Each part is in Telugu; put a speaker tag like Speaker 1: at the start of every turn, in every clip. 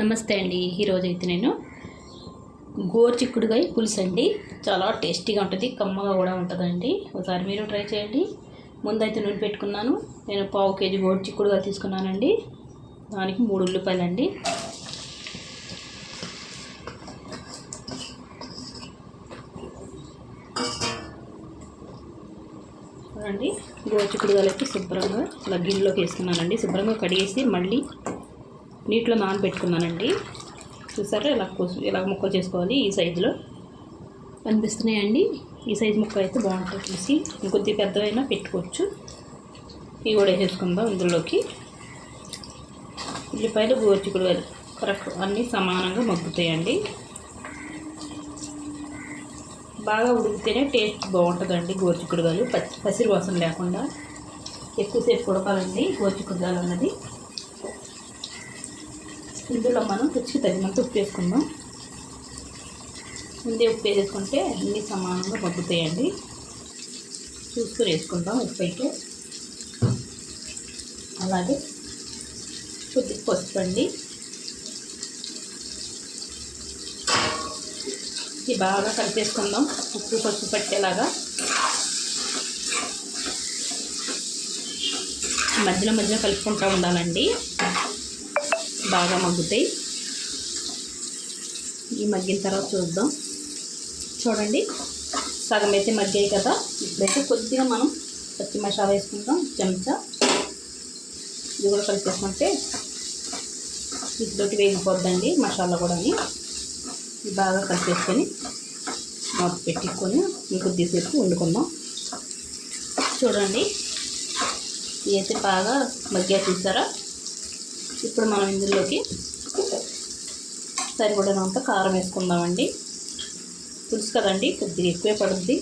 Speaker 1: నమస్తే అండి. ఈరోజు అయితే నేను గోరుచిక్కుడుకాయ పులుసు అండి. చాలా టేస్టీగా ఉంటుంది కమ్మగా కూడా ఉంటుందండి. ఒకసారి మీరు ట్రై చేయండి. ముందైతే నూనె పెట్టుకున్నాను. నేను పావు కేజీ గోరుచిక్కుడుకాయ తీసుకున్నానండి. దానికి మూడు ఉల్లిపాయలు అండి చూడండి అయితే శుభ్రంగా ఇలా గిన్నెలోకి వేసుకున్నానండి. శుభ్రంగా కడిగేసి మళ్ళీ నీటిలో నానబెట్టుకున్నానండి. చూసారా? ఇలా కోసు ఇలా ముక్కలు చేసుకోవాలి ఈ సైజులో. కనిపిస్తున్నాయండి? ఈ సైజు ముక్క అయితే బాగుంటుంది చూసి. ఇంకొద్ది పెద్దవైనా పెట్టుకోవచ్చు. ఇవి కూడా వేసేసుకుందాం ఇందులోకి. ఉల్లిపాయలు గోరుచిక్కుడు కరెక్ట్ అన్నీ సమానంగా మగ్గుతాయండి. బాగా ఉడికితేనే టేస్ట్ బాగుంటుందండి గోరుచిక్కుడుగాయలు పచ్చి పసిరి వాసన లేకుండా ఎక్కువసేపు ఉడకాలండి గోరుచిక్కుడుగాయలు అన్నది. ఇందులో మనం రుచికి తగినంత ఉప్పు వేసుకుందాం ముందే ఉప్పు వేసుకుంటే అన్నీ సమానంగా పగ్గుతాయండి చూసుకొని వేసుకుందాం ఉప్పు అయితే అలాగే కొద్దిగా పసుపు అండి. ఇది బాగా కలిపేసుకుందాం. ఉప్పు పసుపు పట్టేలాగా. మధ్యలో మధ్యలో కలుపుకుంటూ ఉండాలండి. బాగా మగ్గుతాయి. ఈ మగ్గిన తర్వాత చూద్దాం. చూడండి సగం అయితే మగ్గాయి కదా. ఇప్పుడైతే కొద్దిగా మనం పచ్చి మసాలా వేసుకుంటాం చెంచా. ఇది కూడా కలిపేసుకుంటే వీటితోటి వేగిపోద్దండి మసాలా కూడా బాగా కలిపేసుకొని మాకు పెట్టుకొని ఇంకొద్దిసేపు వండుకుందాం. చూడండి ఇవి అయితే బాగా మగ్గా చూసారా? ఇప్పుడు మనం ఇందులోకి సరిపడినంత కారం వేసుకుందామండి. పులుసు కదండి కొద్దిగా ఎక్కువే పడుద్ది.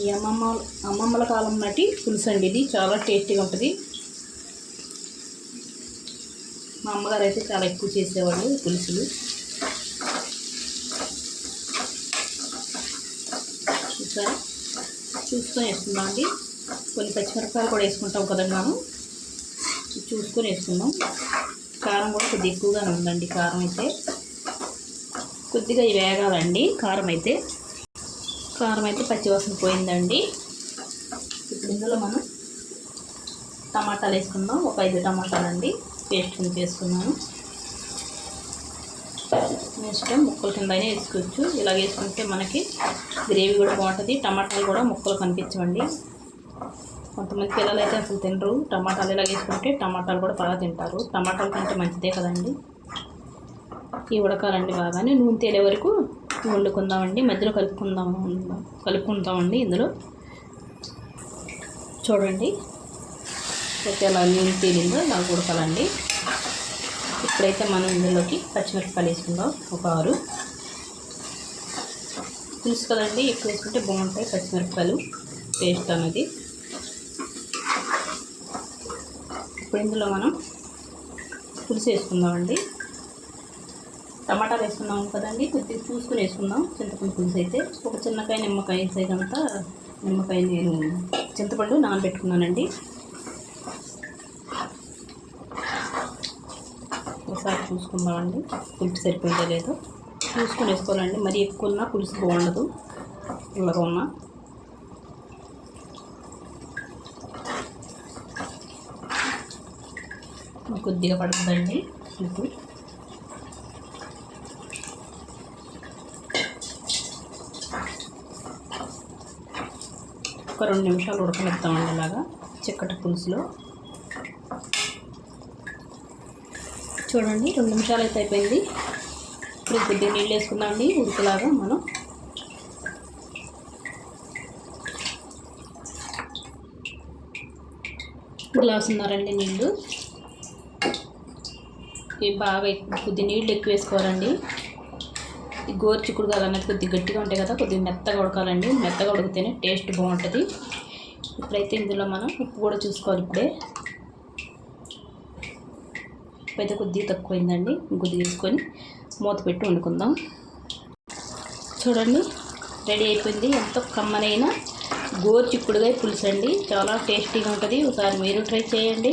Speaker 1: ఈ అమ్మమ్మ అమ్మమ్మల కాలం నాటి పులుసు అండి ఇది చాలా టేస్టీగా ఉంటుంది. మా అమ్మగారు అయితే చాలా ఎక్కువ చేసేవాళ్ళు పులుసులు. చూసారా? చూసుకొని వేసుకుందాం అండి కొన్ని పచ్చిమిరపకాయలు కూడా వేసుకుంటాం కదండి మనం చూసుకొని వేసుకుందాం. కారం కూడా కొద్దిగా ఎక్కువగానే ఉందండి కారం అయితే. కొద్దిగా వేగాలండి కారం అయితే. కారం అయితే పచ్చివాసన పోయిందండి. ఇప్పుడు ఇందులో మనం టమాటాలు వేసుకుందాం. ఒక ఐదు టమాటాలు అండి పేస్ట్ కింద వేసుకున్నాను నెక్స్ట్ ముక్కల కిందనే వేసుకోవచ్చు. ఇలా వేసుకుంటే మనకి గ్రేవీ కూడా బాగుంటుంది. టమాటాలు కూడా ముక్కలు కనిపించవండి. కొంతమంది పిల్లలు అయితే అసలు తినరు. టమాటాలు ఇలా వేసుకుంటే టమాటాలు కూడా బాగా తింటారు. టమాటాలు కంటే మంచిదే కదండి. ఇవి ఉడకాలండి బాగానే నూనె తేలే వరకు వండుకుందామండి. మధ్యలో కలుపుకుందాం కలుపుకుంటామండి ఇందులో. చూడండి. అయితే అలా నూనె తేలిందో అలా ఉడకాలండి. ఇప్పుడైతే మనం ఇందులోకి పచ్చిమిరపకాయలు వేసుకుందాం. ఒక ఆరు. తెలుసు కదండి. ఎక్కువ వేసుకుంటే బాగుంటాయి పచ్చిమిరపకాయలు. టేస్ట్ అనేది. ఇప్పుడు ఇందులో మనం పులుసు వేసుకుందామండి. టమాటాలు వేసుకున్నాం కదండి కొద్దిగా చూసుకుని వేసుకుందాం. చింతపండు పులుసు అయితే ఒక చిన్నకాయ నిమ్మకాయ సైజ్ అంతా నిమ్మకాయ నేను చింతపండు నానబెట్టుకున్నానండి. ఒకసారి చూసుకుందామండి పులుసు సరిపోయిందో లేదో. చూసుకొని వేసుకోవాలండి మరి ఎక్కువ ఉన్నా పులుసు బాగుండదు. ఇలాగా ఉన్నా. కొద్దిగా పడుతుందండి ఉప్పు ఒక రెండు నిమిషాలు ఉడకనిద్దామండి అలాగా చిక్కటి పులుసులో. చూడండి రెండు నిమిషాలు అయితే అయిపోయింది. ఇప్పుడు కొద్దిగా నీళ్ళు వేసుకుందామండి ఉడుకులాగా మనం. గ్లాస్ ఉన్నారండి నీళ్ళు. ఇవి బాగా కొద్ది నీళ్ళు ఎక్కువ వేసుకోవాలండి. ఈ గోరు చిక్కుడు అన్నది కొద్దిగా గట్టిగా ఉంటాయి కదా కొద్దిగా మెత్తగా ఉడకాలండి. మెత్తగా ఉడికితేనే టేస్ట్ బాగుంటుంది. ఇప్పుడైతే ఇందులో మనం ఉప్పు కూడా చూసుకోవాలి ఇప్పుడే. ఉప్పు కొద్దిగా తక్కువైందండి. ఇంకొద్దిగా తీసుకొని మూత పెట్టి వండుకుందాం. చూడండి రెడీ అయిపోయింది. ఎంతో కమ్మనైన గోరు చిక్కుడుగా పులుసు అండి చాలా టేస్టీగా ఉంటుంది. ఒకసారి మీరు ట్రై చేయండి.